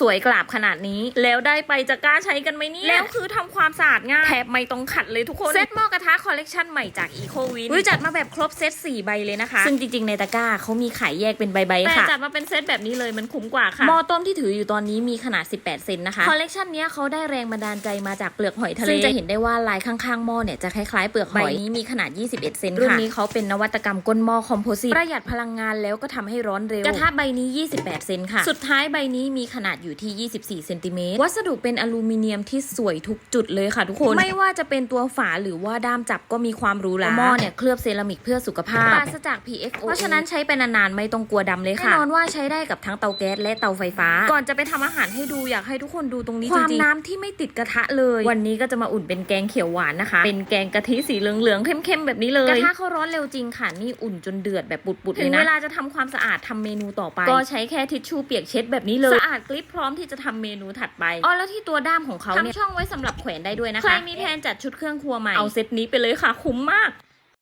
สวยกราบขนาดนี้ แล้วได้ไปจะกล้าใช้กันไหมเนี่ยแล้วคือทำความสะอาดง่ายแทบไม่ต้องขัดเลยทุกคน เซตหม้อกระทะคอลเลกชันใหม่จาก Eco Win อุ้ยจัดมาแบบครบเซต4ใบเลยนะคะ ซึ่งจริงๆในตะกร้าเขามีขายแยกเป็นใบๆค่ะแต่จัดมาเป็นเซตแบบนี้เลยมันคุ้มกว่าค่ะหม้อต้มที่ถืออยู่ตอนนี้มีขนาด 18 เซนนะคะคอลเลกชันนี้ยเขาได้แรงบันดาลใจมาจากเปลือกหอยทะเลซึ่งจะเห็นได้ว่าลายข้างๆหม้อเนี่ยจะคล้ายๆเปลือกหอยใบนี้มีขนาด 21 เซนค่ะรุ่นนี้เขาเป็นนวัตกรรมก้นหม้อคอมโพสิตประหยัดพลังงานแล้วก็ทำให้ร้อนเร็วกระทะใบนี้ 28 เซนค่ะ สุดท้ายใบนี้มีขนาดอยู่ที่ 24 เซนติเมตร วัสดุเป็นอลูมิเนียมที่สวยทุกจุดเลยค่ะทุกคน ไม่ว่าจะเป็นตัวฝาหรือว่าด้ามจับก็มีความหรูหราหม้อเนี่ยเคลือบเซรามิกเพื่อสุขภาพปราศจาก PFO เพราะฉะนั้นใช้ไปนานๆไม่ต้องกลัวดำเลยค่ะ แน่นอนว่าใช้ได้กับทั้งเตาแก๊สและเตาไฟฟ้า ก่อนจะไปทำอาหารให้ดูอยากให้ทุกคนดูตรงนี้จริงๆ ความน้ำที่ไม่ติดกระทะเลย วันนี้ก็จะมาอุ่นเป็นแกงเขียวหวานนะคะ เป็นแกงกะทิสีเหลืองๆเข้มๆแบบนี้เลย กระทะเขาร้อนเร็วจริงค่ะ นี่อุ่นจนเดือดแบบปุดๆเลยนะ ถึงเวลาจะทำความสะอาดทำเมนูต่อไป ก็ใช้แค่ทิชชู่เปียกเช็ดแบบนี้เลย สะอาดกลิบพร้อมที่จะทำเมนูถัดไปอ๋อแล้วที่ตัวด้ามของเขาเนี่ยทำช่องไว้สำหรับแขวนได้ด้วยนะคะใครมีแผนจัดชุดเครื่องครัวใหม่เอาเซตนี้ไปเลยค่ะคุ้มมาก